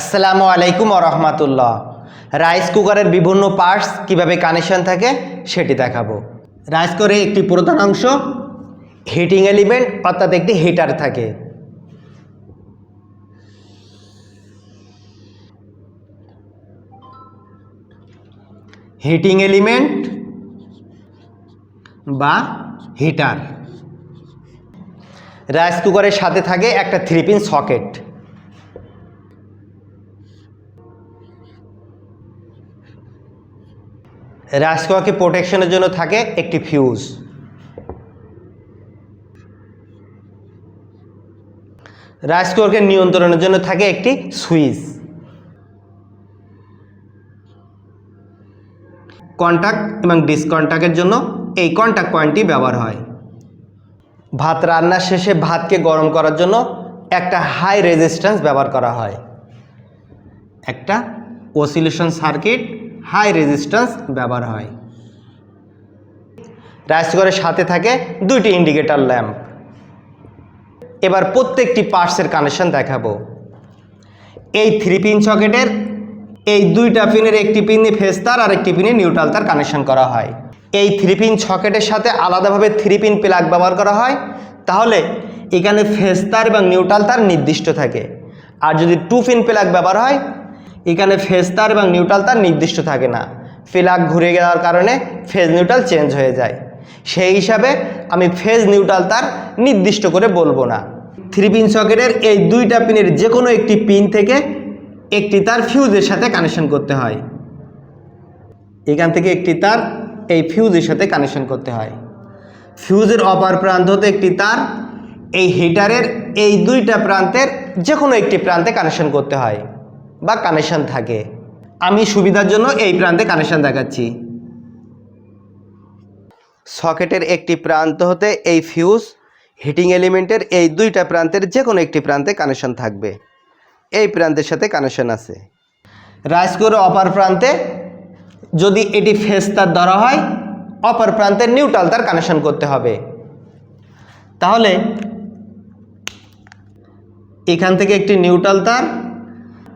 আসসালামু আলাইকুম রহমাতুল্লাহ। রাইস কুকারের বিভিন্ন পার্টস কীভাবে কানেকশন থাকে সেটি দেখাবো। রাইস কুকারে একটি প্রধান অংশ হিটিং এলিমেন্ট অর্থাৎ একটি হিটার থাকে। হিটিং এলিমেন্ট বা হিটার রাইস কুকারের সাথে থাকে একটা থ্রি পিন সকেট কুকারকে প্রোটেকশনের জন্য থাকে একটি ফিউজ কুকারকে নিয়ন্ত্রণের জন্য থাকে একটি সুইচ কন্টাক্ট এবং ডিসকন্টাক্টের জন্য এই কন্টাক্ট পয়েন্টটি ব্যবহার হয়। ভাত রান্নার শেষে ভাতকে গরম করার জন্য একটা হাই রেজিস্ট্যান্স ব্যবহার করা হয়। একটা ওসিলেশন সার্কিট হাই রেজিস্ট্যান্স ব্যবহার হয়। রাইস কুকারের সাথে থাকে দুইটি ইন্ডিকেটর ল্যাম্প। এবার প্রত্যেকটি পার্টসের কানেকশন দেখাবো। এই থ্রি পিন সকেটের এই দুইটা পিনের একটি পিনে ফেস তার আর একটি পিনে নিউট্রাল তার কানেকশন করা হয়। এই থ্রি পিন সকেটের সাথে আলাদাভাবে থ্রি পিন প্লাগ ব্যবহার করা হয়। তাহলে এখানে ফেস তার এবং নিউট্রাল তার নির্দিষ্ট থাকে। আর যদি টু পিন প্লাগ ব্যবহার হয় এখানে ফেজ তার এবং নিউট্রাল তার নির্দিষ্ট থাকে না। প্লাগ ঘুরে যাওয়ার কারণে ফেজ নিউট্রাল চেঞ্জ হয়ে যায়। সেই হিসাবে আমি ফেজ নিউট্রাল তার নির্দিষ্ট করে বলব না। থ্রি পিন সকেটের এই দুইটা পিনের যে কোনো একটি পিন থেকে একটি তার ফিউজের সাথে কানেকশন করতে হয়। এখান থেকে একটি তার এই ফিউজের সাথে কানেকশন করতে হয়। ফিউজের অপার প্রান্ত হতে একটি তার, এই হিটারের এই দুইটা প্রান্তের যে কোনো একটি প্রান্তে কানেকশন করতে হয়। বা কানেকশন থাকে। আমি সুবিধার জন্য এই প্রান্তে কানেকশন দেখাচ্ছি। সকেটের একটি প্রান্ত হতে এই ফিউজ হিটিং এলিমেন্টের এই দুইটা প্রান্তের যে কোনো একটি প্রান্তে কানেকশন থাকবে। এই প্রান্তের সাথে কানেকশন আছে। রাইস কুকারের অপার প্রান্তে যদি এটি ফেস তার ধরা হয় অপার প্রান্তে নিউট্রাল তার কানেকশন করতে হবে। তাহলে এখান থেকে একটি নিউট্রাল তার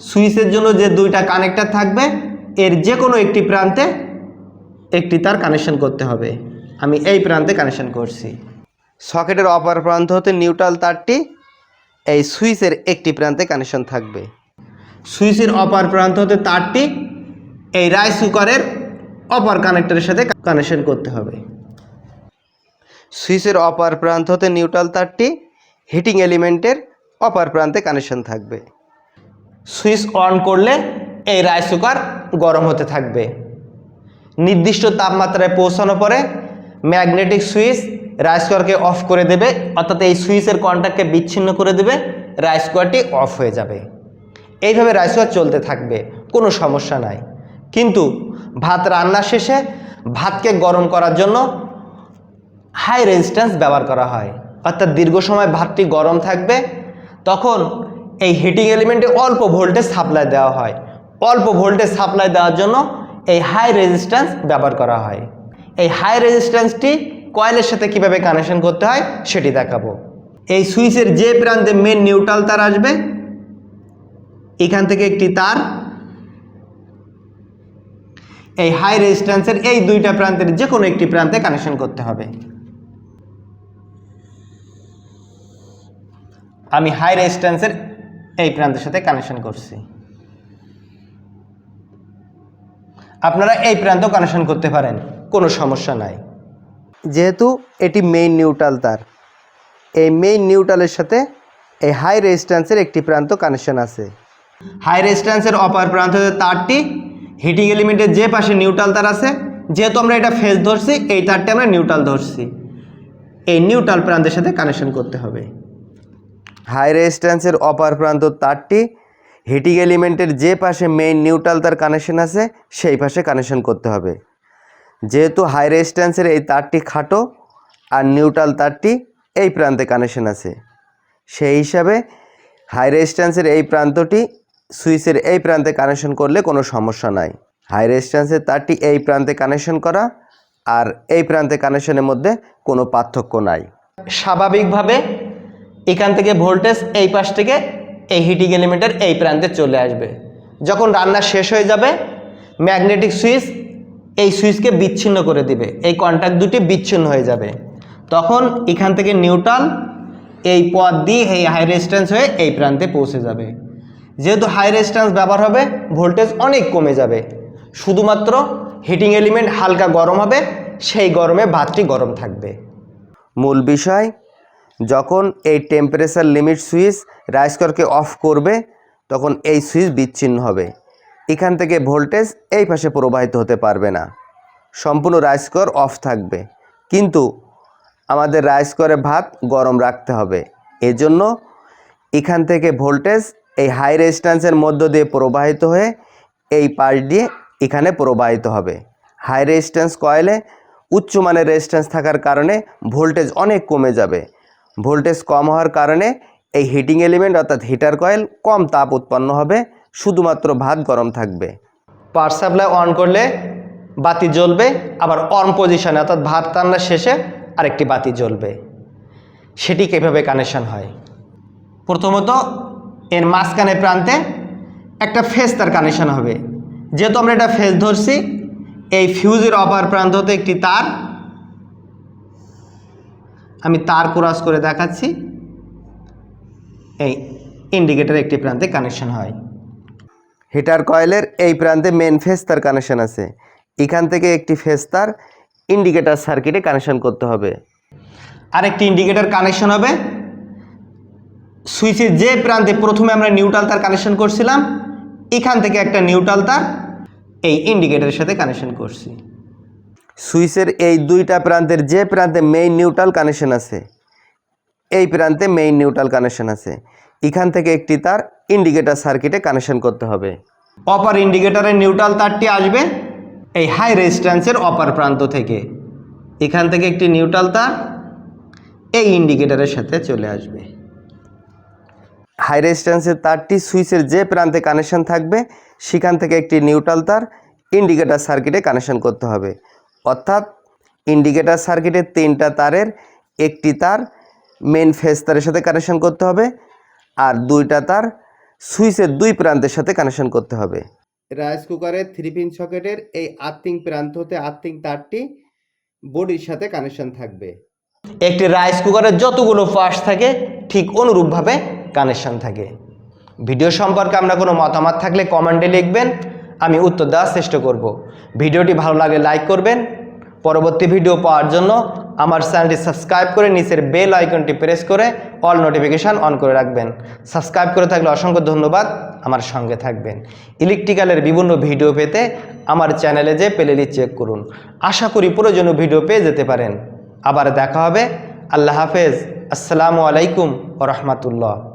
সুইচের জন্য যে দুইটা কানেক্টার থাকবে, এর যে কোনো একটি প্রান্তে একটি তার কানেকশন করতে হবে। আমি এই প্রান্তে কানেকশন করছি। সকেটের অপর প্রান্ত হতে নিউট্রাল তারটি, এই সুইচের একটি প্রান্তে কানেকশন থাকবে। সুইচের অপর প্রান্ত হতে তারটি, এই রাইস কুকারের অপর কানেক্টরের সাথে কানেকশন করতে হবে। সুইচের অপর প্রান্ত হতে নিউট্রাল তারটি হিটিং এলিমেন্টের অপর প্রান্তে কানেকশন থাকবে। সুইচ অন করলে এই রাইস কুকার গরম হতে থাকবে। নির্দিষ্ট তাপমাত্রায় পৌঁছানোর পরে ম্যাগনেটিক সুইচ রাইস কুকারকে অফ করে দেবে, অর্থাৎ এই সুইচের কন্ট্যাক্টকে বিচ্ছিন্ন করে দেবে, রাইস কুকারটি অফ হয়ে যাবে। এইভাবে রাইস কুকার চলতে থাকবে, কোনো সমস্যা নাই। কিন্তু ভাত রান্নার শেষে ভাতকে গরম করার জন্য হাই রেজিস্ট্যান্স ব্যবহার করা হয়, অর্থাৎ দীর্ঘ সময় ভাতটি গরম থাকবে, তখন এই হিটিং এলিমেন্টে অল্প ভোল্টেজ সাপ্লাই দেওয়া হয়। অল্প ভোল্টেজ সাপ্লাই দেওয়ার জন্য এই হাই রেজিস্ট্যান্স ব্যবহার করা হয়। এই হাই রেজিস্ট্যান্সটি কয়েলের সাথে কীভাবে কানেকশন করতে হয় সেটি দেখাবো। এই সুইচের যে প্রান্তে মেন নিউট্রাল তার আসবে, এখান থেকে একটি তার। এই হাই রেজিস্ট্যান্সের এই দুইটা প্রান্তের যে কোনো একটি প্রান্তে কানেকশন করতে হবে। আমি হাই রেজিস্ট্যান্সের এই প্রান্তের সাথে কানেকশন করছি। আপনারা এই প্রান্ত কানেকশন করতে পারেন, কোনো সমস্যা নাই। যেহেতু এটি মেইন নিউট্রাল তার, এই মেইন নিউট্রালের সাথে এই হাই রেজিস্ট্যান্সের একটি প্রান্ত কানেকশন আছে। হাই রেজিস্ট্যান্সের অপার প্রান্ত তারটি হিটিং এলিমেন্টের যে পাশে নিউট্রাল তার আছে, যেহেতু আমরা এটা ফেস ধরছি, এই তারটি আমরা নিউট্রাল ধরছি। এই নিউট্রাল প্রান্তের সাথে কানেকশন করতে হবে। হাই রেজিস্ট্যান্সের অপার প্রান্ত তারটি, হিটিং এলিমেন্টের যে পাশে মেইন নিউট্রাল তার কানেকশন আছে, সেই পাশে কানেকশন করতে হবে। যেহেতু হাই রেজিস্ট্যান্সের এই তারটি খাটো আর নিউট্রাল তারটি এই প্রান্তে কানেকশন আছে। সেই হিসাবে হাই রেজিস্ট্যান্সের এই প্রান্তটি সুইচের এই প্রান্তে কানেকশন করলে কোনো সমস্যা নাই। হাই রেজিস্ট্যান্সের তারটি এই প্রান্তে কানেকশন করা আর এই প্রান্তে কানেকশনের মধ্যে কোনো পার্থক্য নাই। স্বাভাবিকভাবে এখান থেকে ভোল্টেজ এই পাশ থেকে এই হিটিং এলিমেন্টের এই প্রান্তে চলে আসবে। যখন রান্না শেষ হয়ে যাবে ম্যাগনেটিক সুইচ এই সুইচকে বিচ্ছিন্ন করে দিবে। এই কন্ট্যাক্ট দুটি বিচ্ছিন্ন হয়ে যাবে। তখন এখান থেকে নিউট্রাল এই পথ দিয়ে এই হাই রেজিস্ট্যান্স হয়ে এই প্রান্তে পৌঁছে যাবে। যেহেতু হাই রেজিস্ট্যান্স ব্যবহার হবে, ভোল্টেজ অনেক কমে যাবে। শুধুমাত্র হিটিং এলিমেন্ট হালকা গরম হবে, সেই গরমে ভাতটি গরম থাকবে। মূল বিষয় যখন এই টেম্পারেচার লিমিট সুইচ রাইসকরকে অফ করবে, তখন এই সুইচ বিচ্ছিন্ন হবে। এখান থেকে ভোল্টেজ এই পাশে প্রবাহিত হতে পারবে না। সম্পূর্ণ রাইসকর অফ থাকবে। কিন্তু আমাদের রাইসকরে ভাত গরম রাখতে হবে। এজন্য এখান থেকে ভোল্টেজ এই হাই রেজিস্ট্যান্সের মধ্য দিয়ে প্রবাহিত হয়ে এই পাশ দিয়ে এখানে প্রবাহিত হবে। হাই রেজিস্ট্যান্স কয়েলে উচ্চমানের রেজিস্ট্যান্স থাকার কারণে ভোল্টেজ অনেক কমে যাবে। ভোল্টেজ কম হওয়ার কারণে এই হিটিং এলিমেন্ট অর্থাৎ হিটার কয়েল কম তাপ উৎপন্ন হবে, শুধুমাত্র ভাত গরম থাকবে। পাওয়ার সাপ্লাই অন করলে বাতি জ্বলবে, আবার অন পজিশনে অর্থাৎ ভাত রান্নার শেষে আরেকটি বাতি জ্বলবে। সেটি কীভাবে কানেকশন হয়? প্রথমত, এর মাঝখানে প্রান্তে একটা ফেজ তার কানেকশন হবে। যেহেতু আমরা এটা ফেজ ধরছি, এই ফিউজের অপার প্রান্ত হতে একটি তার আমি তার ক্রস করে দেখাচ্ছি। এই ইন্ডিকেটার একটি প্রান্তে কানেকশন হয়। হিটার কয়েলের এই প্রান্তে মেন ফেজ তার কানেকশন আছে। এখান থেকে একটি ফেজ তার ইন্ডিকেটর সার্কিটে কানেকশন করতে হবে। আর একটি ইন্ডিকেটার কানেকশন হবে। সুইচের যে প্রান্তে প্রথমে আমরা নিউট্রাল তার কানেকশন করছিলাম এখান থেকে একটা নিউট্রাল তার এই ইন্ডিকেটারের সাথে কানেকশন করছি। সুইচের এই দুইটা প্রান্তের যে প্রান্তে মেইন নিউট্রাল কানেকশন আছে, এই প্রান্তে মেইন নিউট্রাল কানেকশন আছে। এখান থেকে একটি তার ইন্ডিকেটর সার্কিটে কানেকশন করতে হবে। অপার ইন্ডিকেটরের নিউট্রাল তারটি আসবে এই হাই রেজিস্ট্যান্সের অপার প্রান্ত থেকে। এখান থেকে একটি নিউট্রাল তার এই ইন্ডিকেটরের সাথে চলে আসবে। হাই রেজিস্ট্যান্সের তারটি সুইচের যে প্রান্তে কানেকশন থাকবে, সেখান থেকে একটি নিউট্রাল তার ইন্ডিকেটর সার্কিটে কানেকশন করতে হবে। অর্থাৎ ইন্ডিকেটর সার্কিটের তিনটা তারের একটি তার মেন ফেজ তারের সাথে কানেকশন করতে হবে আর দুইটা তার সুইচের দুই প্রান্তের সাথে কানেকশন করতে হবে। রাইস কুকারের থ্রি পিন সকেটের এই আর্থিং প্রান্ত হতে আর্থিং তারটি বডির সাথে কানেকশন থাকবে। একটি রাইস কুকারের যতগুলো পার্টস থাকে, ঠিক অনুরূপভাবে কানেকশন থাকে। ভিডিও সম্পর্কে আমরা কোনো মতামত থাকলে কমেন্টে লিখবেন। আমি উত্তর দেওয়ার চেষ্টা করব। ভিডিওটি ভালো লাগলে লাইক করবেন। পরবর্তী ভিডিও পাওয়ার জন্য আমার চ্যানেলটি সাবস্ক্রাইব করে নিচের বেল আইকনটি প্রেস করে অল নোটিফিকেশান অন করে রাখবেন। সাবস্ক্রাইব করে থাকলে অসংখ্য ধন্যবাদ। আমার সঙ্গে থাকবেন। ইলেকট্রিক্যালের বিভিন্ন ভিডিও পেতে আমার চ্যানেলে যে প্লেলিস্ট চেক করুন। আশা করি প্রয়োজনীয় ভিডিও পেয়ে যেতে পারেন। আবার দেখা হবে। আল্লাহ হাফেজ। আসসালামু আলাইকুম রহমতুল্লাহ।